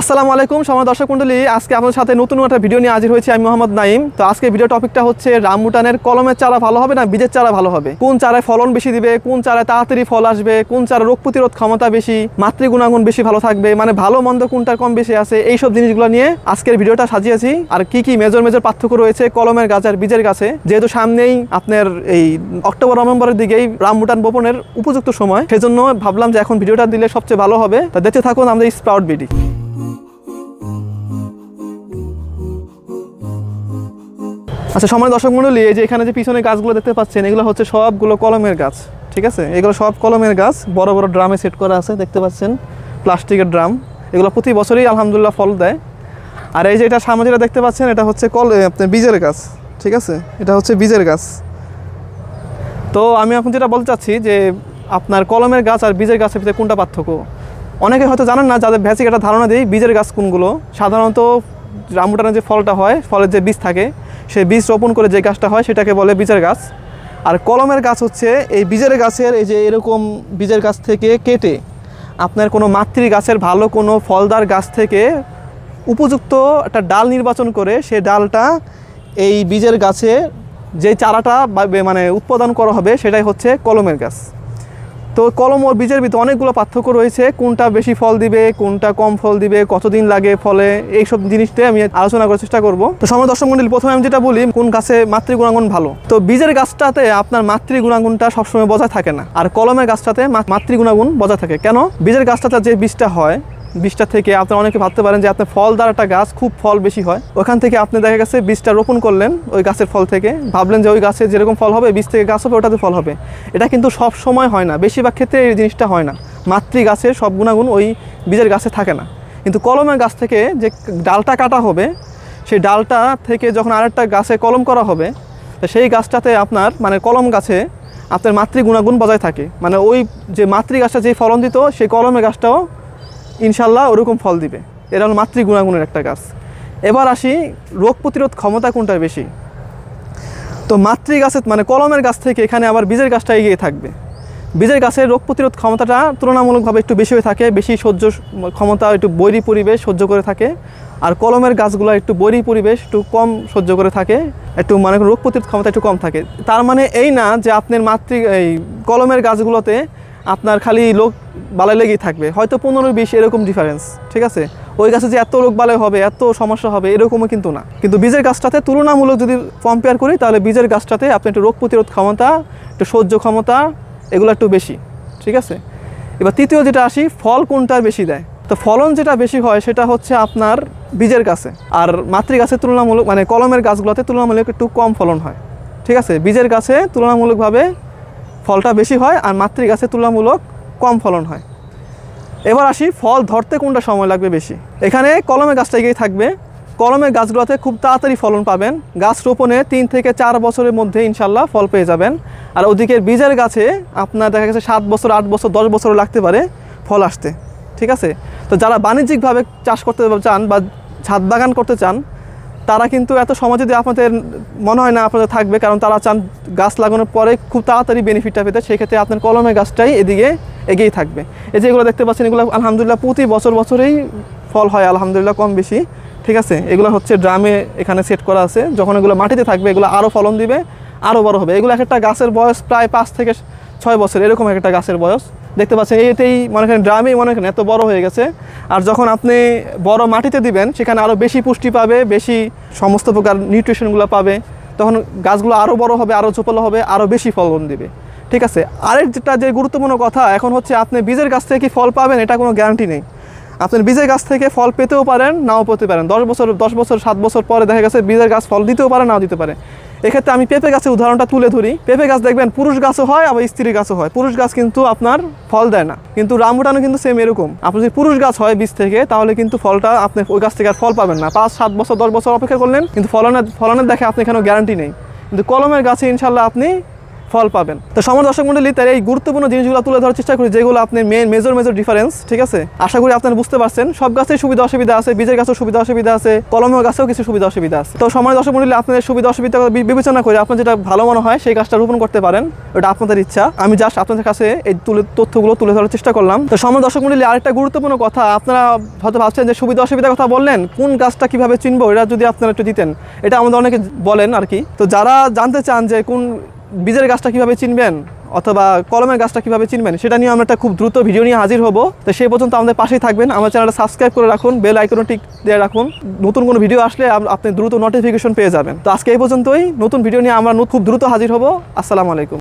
আসসালামু আলাইকুম সময় দর্শক মণ্ডলী, আজকে আপনাদের সাথে নতুন একটা ভিডিও নিয়ে হাজির হয়েছি আমি মোহাম্মদ নাইম তো আজকে ভিডিও টপিকটা হচ্ছে রামবুটানের কলমের চারা ভালো হবে না, বীজের চারা ভালো হবে? কোন চারায় ফলন বেশি দিবে, কোন চারায় তাড়াতাড়ি ফল আসবে, কোন চারা রোগ প্রতিরোধ ক্ষমতা বেশি, মাতৃ গুণাগুণ বেশি ভালো থাকবে মানে ভালো মন্দ কোনটা কম বেশি আছে, এইসব জিনিসগুলো নিয়ে আজকের ভিডিওটা সাজিয়েছি। আর কি কি মেজর মেজর পার্থক্য রয়েছে কলমের গাছ আর বীজের গাছে, যেহেতু সামনেই আপনার এই অক্টোবর নভেম্বরের দিকেই রামবুটান বপনের উপযুক্ত সময়, সেজন্য ভাবলাম যে এখন ভিডিওটা দিলে সবচেয়ে ভালো হবে। তা দেখতে থাকুন আমাদের স্প্রাউট বিডি আচ্ছা সময় দর্শক মন্ডলী এই যে এখানে যে পিছনে গাছগুলো দেখতে পাচ্ছেন, এগুলো হচ্ছে সবগুলো কলমের গাছ, ঠিক আছে? এগুলো সব কলমের গাছ, বড় বড় ড্রামে সেট করা আছে, দেখতে পাচ্ছেন, প্লাস্টিকের ড্রাম। এগুলো প্রতি বছরই আলহামদুলিল্লাহ ফল দেয়। আর এই যে এটা সামনে যেটা দেখতে পাচ্ছেন, এটা হচ্ছে কল আপনার বীজের গাছ, ঠিক আছে? এটা হচ্ছে বীজের গাছ। তো আমি এখন যেটা বলতে চাচ্ছি যে, আপনার কলমের গাছ আর বীজের গাছের ভিতরে কোনটা পার্থক্য? অনেকে হয়তো জানেন না, যাদের বেসিক একটা ধারণা দিই, বীজের গাছ কোনগুলো? সাধারণত রামুটানের যে ফলটা হয়, ফলের যে বীজ থাকে, সেই বীজ রোপণ করে যে গাছটা হয়, সেটাকে বলে বীজের গাছ। আর কলমের গাছ হচ্ছে, এই বীজের গাছের, এই যে এরকম বীজের গাছ থেকে কেটে আপনার কোনো মাতৃ গাছের ভালো কোনো ফলদার গাছ থেকে উপযুক্ত একটা ডাল নির্বাচন করে, সেই ডালটা এই বীজের গাছে যে চারাটা মানে উৎপাদন করা হবে, সেটাই হচ্ছে কলমের গাছ। তো কলম ও বীজের ভিতরে অনেকগুলো পার্থক্য রয়েছে। কোনটা বেশি ফল দিবে, কোনটা কম ফল দিবে, কতদিন লাগে ফলে, এইসব জিনিসটাই আমি আলোচনা করার চেষ্টা করব। তো সময় দর্শক মন্ডলী, প্রথমে আমি যেটা বলি, কোন গাছে মাতৃ গুণাঙ্গন ভালো? তো বীজের গাছটাতে আপনার মাতৃ গুণাঙ্গনটা সবসময় বজায় থাকে না। আর কলমের গাছটাতে মা- মাতৃ গুণাগুণ বজায় থাকে। কেন? বীজের গাছটাতে যে বীজটা হয় বীজটা থেকে আপনার অনেকে ভাবতে পারেন যে আপনার ফল দ্বারা একটা গাছ খুব ফল বেশি হয়। ওখান থেকে আপনি দেখা গেছে বীজটা রোপণ করলেন ওই গাছের ফল থেকে। ভাবলেন যে ওই গাছে যেরকম ফল হবে, বীজ থেকে গাছ হবে, ওটাতে ফল হবে। এটা কিন্তু সব সময় হয় না। বেশিরভাগ ক্ষেত্রে এই জিনিসটা হয় না। মাতৃ গাছের সব গুণাগুণ ওই বীজের গাছে থাকে না। কিন্তু কলমের গাছ থেকে যে ডালটা কাটা হবে, সেই ডালটা থেকে যখন আরেকটা গাছে কলম করা হবে সেই গাছটাতে আপনার মানে কলম গাছে আপনার মাতৃ গুণাগুণ বজায় থাকে। মানে ওই যে মাতৃ গাছটা যে ফলন দিত, সেই কলমের গাছটাও ইনশাল্লাহ ওরকম ফল দিবে। এটা হলো মাতৃ গুণাগুণের একটা গাছ এবার আসি, রোগ প্রতিরোধ ক্ষমতা কোনটা বেশি? তো মাতৃ গাছের মানে কলমের গাছ থেকে এখানে আবার বীজের গাছটা এগিয়ে থাকবে। বীজের গাছের রোগ প্রতিরোধ ক্ষমতাটা তুলনামূলকভাবে একটু বেশি হয়ে থাকে, বেশি সহ্য ক্ষমতা একটু বৈরী পরিবেশ সহ্য করে থাকে। আর কলমের গাছগুলো একটু বৈরী পরিবেশ, একটু কম সহ্য করে থাকে, একটু মানে রোগ প্রতিরোধ ক্ষমতা একটু কম থাকে। তার মানে এই না যে আপনার মাতৃ, এই কলমের গাছগুলোতে আপনার খালি লোক বালাই লেগেই থাকবে। হয়তো পনেরো বিশ এরকম ডিফারেন্স ঠিক আছে? ওই গাছে যে এত রোগ বালাই হবে, এত সমস্যা হবে, এরকমও কিন্তু না। কিন্তু বীজের গাছটাতে তুলনামূলক যদি কম্পেয়ার করি, তাহলে বীজের গাছটাতে আপনি একটু রোগ প্রতিরোধ ক্ষমতা, একটু সহ্য ক্ষমতা, এগুলো একটু বেশি, ঠিক আছে? এবার তৃতীয় যেটা আসি, ফল কোনটার বেশি দেয়? তো ফলন যেটা বেশি হয়, সেটা হচ্ছে আপনার বীজের গাছে। আর মাতৃ গাছের তুলনামূলক মানে কলমের গাছগুলোতে তুলনামূলক একটু কম ফলন হয়, ঠিক আছে? বীজের গাছে তুলনামূলকভাবে ফলটা বেশি হয় আর মাতৃ গাছে তুলনামূলক কম ফলন হয়। এবার আসি ফল ধরতে কোনটা সময় লাগবে বেশি? এখানে কলমে গাছটা এগিয়ে থাকবে। কলমের গাছগুলোতে খুব তাড়াতাড়ি ফলন পাবেন। গাছ রোপণে তিন থেকে চার বছরের মধ্যে ইনশাল্লাহ ফল পেয়ে যাবেন। আর ওদিকে বীজের গাছে আপনার দেখা গেছে সাত বছর, আট বছর, দশ বছরও লাগতে পারে ফল আসতে। ঠিক আছে? তো যারা বাণিজ্যিকভাবে চাষ করতে চান বা ছাদ বাগান করতে চান তারা কিন্তু এত সময় যদি আপনাদের মনে হয় না আপনাদের থাকবে, কারণ তারা চান গাছ লাগানোর পরে খুব তাড়াতাড়ি বেনিফিটটা পেতে, সেক্ষেত্রে আপনার কলমের গাছটাই এদিকে এগিয়ে থাকবে। এই যে এগুলো দেখতে পাচ্ছেন, এগুলো আলহামদুলিল্লাহ প্রতি বছর বছরেই ফল হয়, আলহামদুলিল্লাহ কম বেশি। ঠিক আছে? এগুলো হচ্ছে ড্রামে এখানে সেট করা আছে। যখন এগুলো মাটিতে থাকবে, এগুলো আরও ফলন দিবে আরও বড় হবে। এগুলো এক একটা গাছের বয়স প্রায় পাঁচ থেকে ছয় বছর, এরকম একটা গাছের বয়স। দেখতে পাচ্ছেন, এতেই মনে করেন ড্রামেই মনে করেন এত বড় হয়ে গেছে। আর যখন আপনি বড় মাটিতে দিবেন, সেখানে আরও বেশি পুষ্টি পাবে, বেশি সমস্ত প্রকার নিউট্রিশনগুলো পাবে, তখন গাছগুলো আরও বড় হবে আরও চোপলো হবে আরও বেশি ফলন দিবে। ঠিক আছে? আরেক যেটা যে গুরুত্বপূর্ণ কথা, এখন হচ্ছে আপনি বীজের গাছ থেকে কি ফল পাবেন, এটা কোনো গ্যারান্টি নেই। আপনার বীজের গাছ থেকে ফল পেতেও পারেন, নাও পেতে পারেন। দশ বছর দশ বছর, সাত বছর পরে দেখা গেছে বীজের গাছ ফল দিতেও পারে, নাও দিতে পারে। এক্ষেত্রে আমি পেঁপে গাছের উদাহরণটা তুলে ধরি। পেঁপে গাছ দেখবেন পুরুষ গাছও হয় আবার স্ত্রী গাছও হয়। পুরুষ গাছ কিন্তু আপনার ফল দেয় না। কিন্তু রামবুটানও কিন্তু সেম এরকম। আপনি যদি পুরুষ গাছ হয় বীজ থেকে, তাহলে কিন্তু ফলটা আপনি ওই গাছ থেকে আর ফল পাবেন না। পাঁচ, সাত বছর, দশ বছর অপেক্ষা করলেন, কিন্তু ফলনের ফলনের দেখে আপনি এখানে গ্যারান্টি নেই। কিন্তু কলমের গাছে ইনশাল্লাহ আপনি ফল পাবেন। তো সময় দর্শক মন্ডলী, তার এই গুরুত্বপূর্ণ জিনিসগুলো তুলে ধরার চেষ্টা করি, যেগুলো আপনি মেন মেজর মেজর ডিফারেন্স ঠিক আছে? আশা করি আপনারা বুঝতে পারছেন। সব গাছের সুবিধা অসুবিধা আছে, বীজের গাছেও সুবিধা অসুবিধা আছে কলমের গাছেও কিছু সুবিধা অসুবিধা আছে। তো সময় দর্শক মন্ডলী, আপনাদের সুবিধা অসুবিধা বিবেচনা করে আপনার যেটা ভালো মনে হয়, সেই গাছটা রোপণ করতে পারেন। ওটা আপনাদের ইচ্ছা। আমি জাস্ট আপনাদের কাছে এই তুলে, তথ্যগুলো তুলে ধরার চেষ্টা করলাম। তো সময় দর্শক মন্ডলী, আরেকটা গুরুত্বপূর্ণ কথা, আপনারা হয়তো ভাবছেন যে সুবিধা অসুবিধার কথা বললেন, কোন গাছটা কীভাবে চিনবো? এটা যদি আপনারা একটু দিতেন। এটা আমাদের অনেকে বলেন আর কি। তো যারা জানতে চান যে কোন বীজের গাছটা কীভাবে চিনবেন অথবা কলমের গাছটা কীভাবে চিনবেন, সেটা নিয়ে আমরা একটা খুব দ্রুত ভিডিও নিয়ে হাজির হব। তো সেই পর্যন্ত আমাদের পাশেই থাকবেন। আমার চ্যানেলটা সাবস্ক্রাইব করে রাখুন, বেল আইকনও দিয়ে রাখুন। নতুন কোনো ভিডিও আসলে আপনি দ্রুত নোটিফিকেশন পেয়ে যাবেন। তো আজকে এই পর্যন্তই। নতুন ভিডিও নিয়ে আমরা খুব দ্রুত হাজির হব। আসসালামু আলাইকুম।